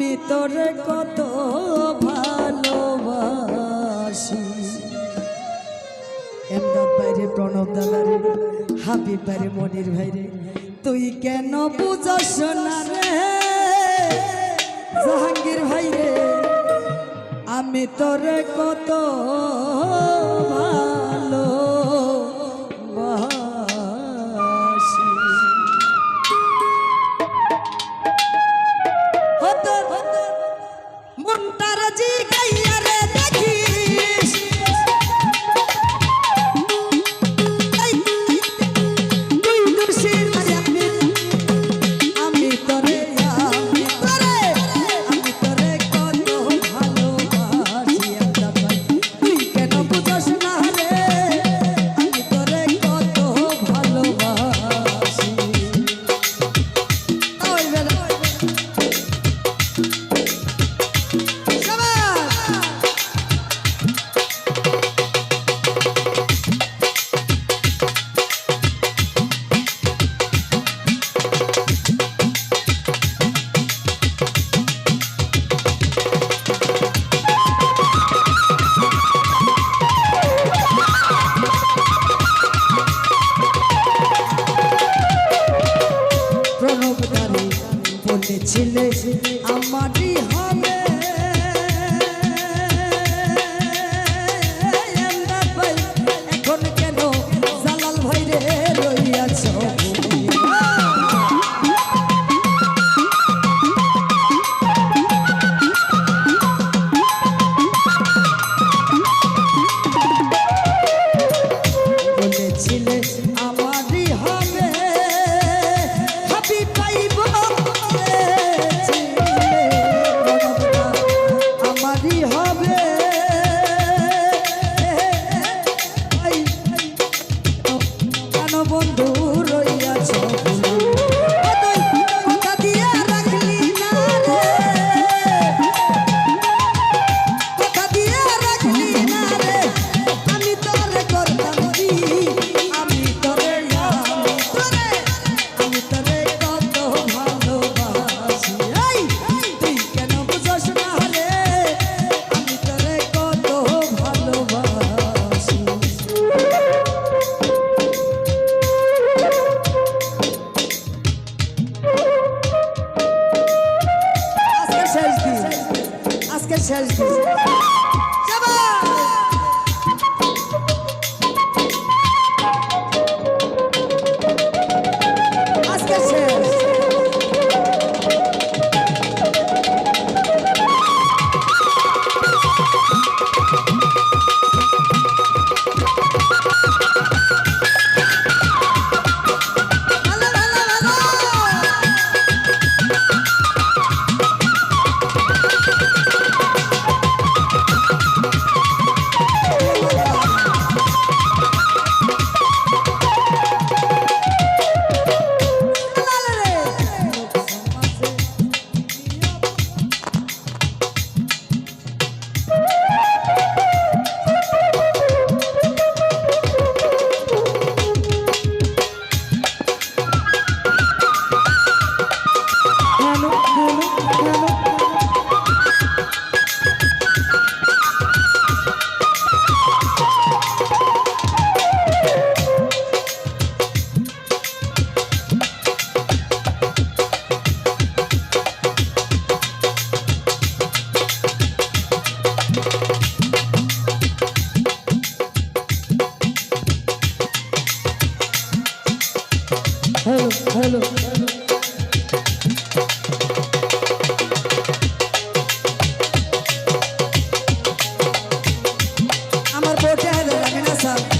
আমি তোরে কত ভালোবাসি। এমদাদ বাইরে প্রণব দাদারে হাবিব বাইরে মনির ভাইরে, তুই কেন বুঝাস না রে? জাহাঙ্গীর ভাইরে, আমি তোরে কত ভালো Gracias. হ্যালো আমার বোটে লাগে না সব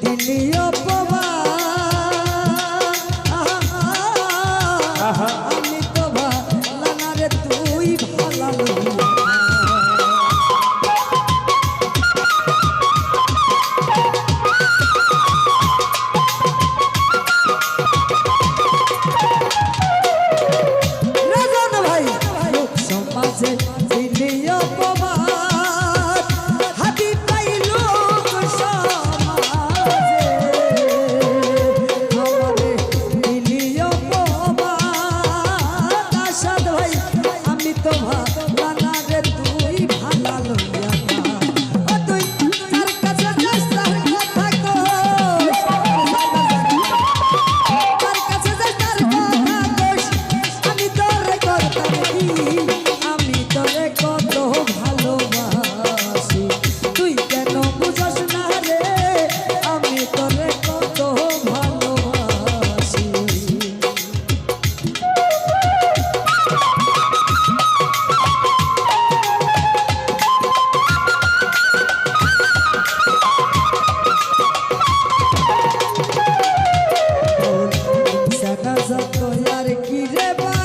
তিনি অপবা আহা। যে